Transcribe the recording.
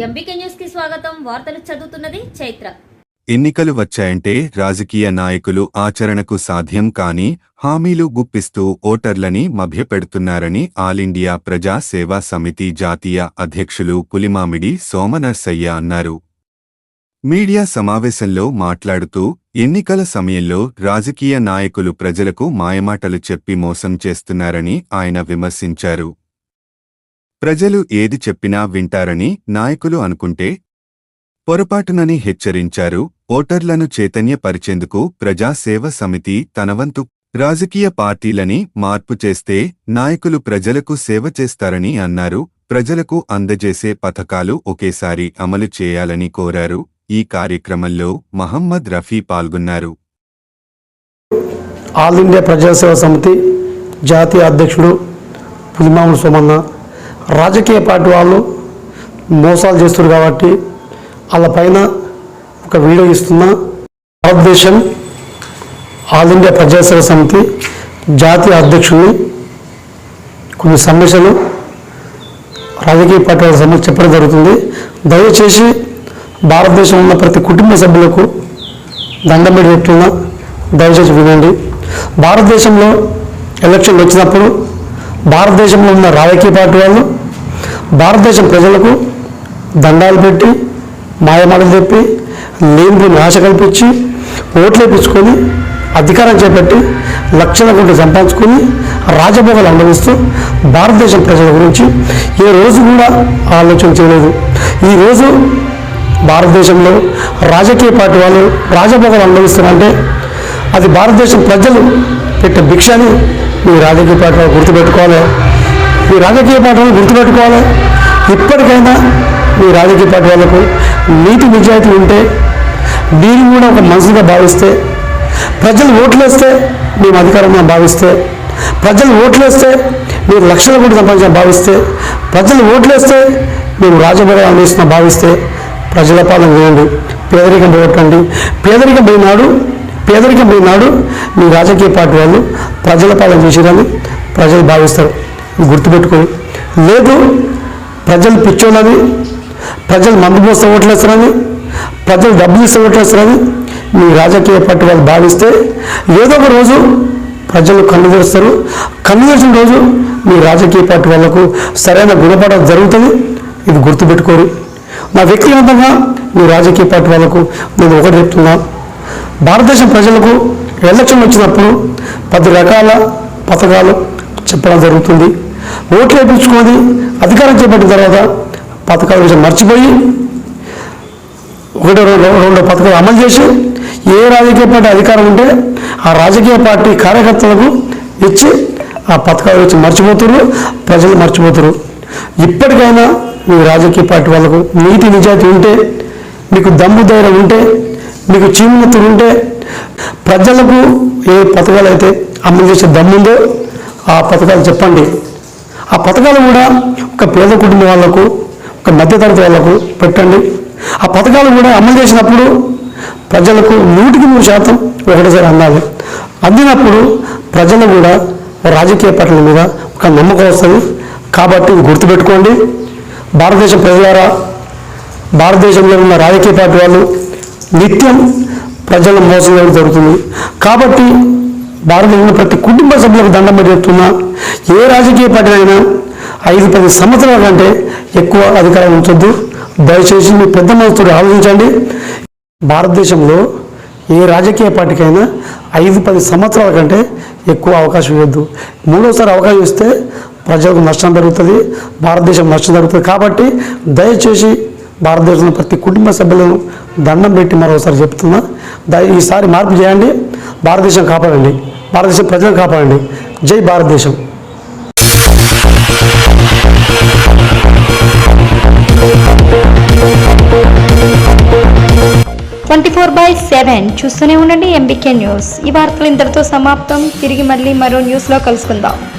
MBK న్యూస్కి స్వాగతం. వార్తలు చదువుతున్నది చైత్ర. ఎన్నికలు వచ్చాయంటే రాజకీయ నాయకులు ఆచరణకు సాధ్యం కాని హామీలు గుప్పిస్తూ ఓటర్లని మభ్యపెడుతున్నారని ఆలిండియా ప్రజా సేవా సమితి జాతీయ అధ్యక్షులు పులిమామిడి సోమనర్సయ్య అన్నారు. మీడియా సమావేశంలో మాట్లాడుతూ ఎన్నికల సమయంలో రాజకీయ నాయకులు ప్రజలకు మాయమాటలు చెప్పి మోసం చేస్తున్నారని ఆయన విమర్శించారు. ప్రజలు ఏది చెప్పినా వింటారని నాయకులు అనుకుంటే పొరపాటునని హెచ్చరించారు. ఓటర్లను చైతన్యపరిచేందుకు ప్రజాసేవ సమితి తనవంతు రాజకీయ పార్టీలని మార్పు చేస్తే నాయకులు ప్రజలకు సేవ చేస్తారని అన్నారు. ప్రజలకు అందజేసే పథకాలు ఒకేసారి అమలు చేయాలని కోరారు. ఈ కార్యక్రమంలో మహమ్మద్ రఫీ పాల్గొన్నారు. ఆల్ ఇండియా ప్రజాసేవ సమితి జాతీయ అధ్యక్షుడు పులిమాముల సోమన్న రాజకీయ పార్టీ వాళ్ళు మోసాలు చేస్తున్నారు కాబట్టి వాళ్ళ పైన ఒక వీడియో ఇస్తున్నా భారతదేశం ఆల్ ఇండియా ప్రజాసేవ సమితి జాతీయ అధ్యక్షుడిని కొన్ని సమస్యలు రాజకీయ పార్టీ సమస్య చెప్పడం జరుగుతుంది. దయచేసి భారతదేశంలో ఉన్న ప్రతి కుటుంబ సభ్యులకు దండం పెట్టి చెప్తున్నా దయచేసి వినండి. భారతదేశంలో ఎలక్షన్లు వచ్చినప్పుడు భారతదేశంలో ఉన్న రాజకీయ పార్టీ వాళ్ళు భారతదేశం ప్రజలకు దండాలు పెట్టి మాయమాటలు చెప్పి లేని ఆశ కల్పించి ఓట్లేపించుకొని అధికారం చేపట్టి లక్షల కోట్లు సంపాదించుకొని రాజభోగాలు అనుభవిస్తూ భారతదేశం ప్రజల గురించి ఏ రోజు కూడా ఆలోచన చేయలేదు. ఈరోజు భారతదేశంలో రాజకీయ పార్టీ వాళ్ళు రాజభోగాలు అనుభవిస్తున్నారంటే అది భారతదేశం ప్రజలు పెట్టే భిక్ష అని మీ రాజకీయ పార్టీ వాళ్ళు గుర్తుపెట్టుకోవాలి. మీ రాజకీయ పార్టీ గుర్తుపెట్టుకోవాలి. ఇప్పటికైనా మీ రాజకీయ పార్టీ వాళ్ళకు నీతి నిజాయితీ ఉంటే మీరు కూడా ఒక మనసుగా భావిస్తే ప్రజలు ఓట్లేస్తే మేము అధికారంగా భావిస్తే ప్రజలు ఓట్లేస్తే మీరు లక్షల కోట్లు సంపాదించిన భావిస్తే ప్రజలు ఓట్లేస్తే మేము రాజభోగాలు అందిస్తున్న భావిస్తే ప్రజల పాలన చేయండి పేదరికం పోగొట్టండి. పేదరికం పోయినాడు పేదరికం పోయినాడు మీ రాజకీయ పార్టీ వాళ్ళు ప్రజల పాలన చేసిరని ప్రజలు భావిస్తారు. ఇది లేదు ప్రజలు పిచ్చోళ్ళని ప్రజలు మందు పోస్తే ఓట్లేస్తారని ప్రజలు డబ్బులు ఇస్తే ఓట్లేస్తారని మీ రాజకీయ పార్టీ వాళ్ళు భావిస్తే ఏదో ఒక రోజు ప్రజలు కన్ను తెరుస్తారు. కన్ను తెరిచిన రోజు మీ రాజకీయ పార్టీ వాళ్ళకు సరైన గుణపడడం జరుగుతుంది. ఇది గుర్తుపెట్టుకోరు నా వ్యక్తిగతంగా మీ రాజకీయ పార్టీ వాళ్ళకు నేను ఒకటి చెప్తున్నా. భారతదేశం ప్రజలకు ఎలక్షన్ వచ్చినప్పుడు పది రకాల పథకాలు చెప్పడం జరుగుతుంది. ఓట్లు వేయించుకొని అధికారం చేపట్టిన తర్వాత పథకాల విషయం మర్చిపోయి ఒకటి రెండు పథకాలు అమలు చేసి ఏ రాజకీయ పార్టీ అధికారం ఉంటే ఆ రాజకీయ పార్టీ కార్యకర్తలకు ఇచ్చి ఆ పథకాలు వచ్చి మర్చిపోతున్నారు ప్రజలు మర్చిపోతారు ఇప్పటికైనా మీ రాజకీయ పార్టీ వాళ్ళకు నీతి నిజాయితీ ఉంటే మీకు దమ్ము ధైర్యం ఉంటే మీకు చీమతులు ఉంటే ప్రజలకు ఏ పథకాలు అయితే అమలు చేసే దమ్ముందో ఆ పథకాలు చెప్పండి. ఆ పథకాలు కూడా ఒక పేద కుటుంబం వాళ్ళకు ఒక మధ్యతరగతి వాళ్ళకు పెట్టండి. ఆ పథకాలు కూడా అమలు చేసినప్పుడు ప్రజలకు నూటికి నూరు శాతం ఒకటిసారి అందాలి. అందినప్పుడు ప్రజలు కూడా రాజకీయ పార్టీల మీద ఒక నమ్మకం వస్తుంది. కాబట్టి గుర్తుపెట్టుకోండి. భారతదేశ ప్రజలారా భారతదేశంలో ఉన్న రాజకీయ పార్టీ వాళ్ళు నిత్యం ప్రజల మోసం జరుగుతుంది. కాబట్టి భారతదేశంలో ప్రతి కుటుంబ సభ్యులకు దండం పెడుతున్నా. ఏ రాజకీయ పార్టీ అయినా ఐదు పది సంవత్సరాల కంటే ఎక్కువ అధికారం ఉంచొద్దు. దయచేసి మీ పెద్ద మనసుతో ఆలోచించండి. భారతదేశంలో ఏ రాజకీయ పార్టీకైనా ఐదు పది సంవత్సరాల కంటే ఎక్కువ అవకాశం ఇవ్వద్దు. మూడోసారి అవకాశం ఇస్తే ప్రజలకు నష్టం జరుగుతుంది భారతదేశం నష్టం జరుగుతుంది. కాబట్టి దయచేసి భారతదేశంలో ప్రతి కుటుంబ సభ్యులను దండం పెట్టి మరోసారి చెప్తున్నా. ఈసారి మార్పు చేయండి. భారతదేశం కాపాడండి. భారతదేశం ప్రజలను కాపాడండి. జై భారతదేశం. ట్వంటీ ఫోర్ బై సెవెన్ చూస్తూనే ఉండండి ఎంబీకే న్యూస్ ఈ వార్తలు ఇంతటితో సమాప్తం. తిరిగి మళ్ళీ మరో న్యూస్లో కలుసుకుందాం.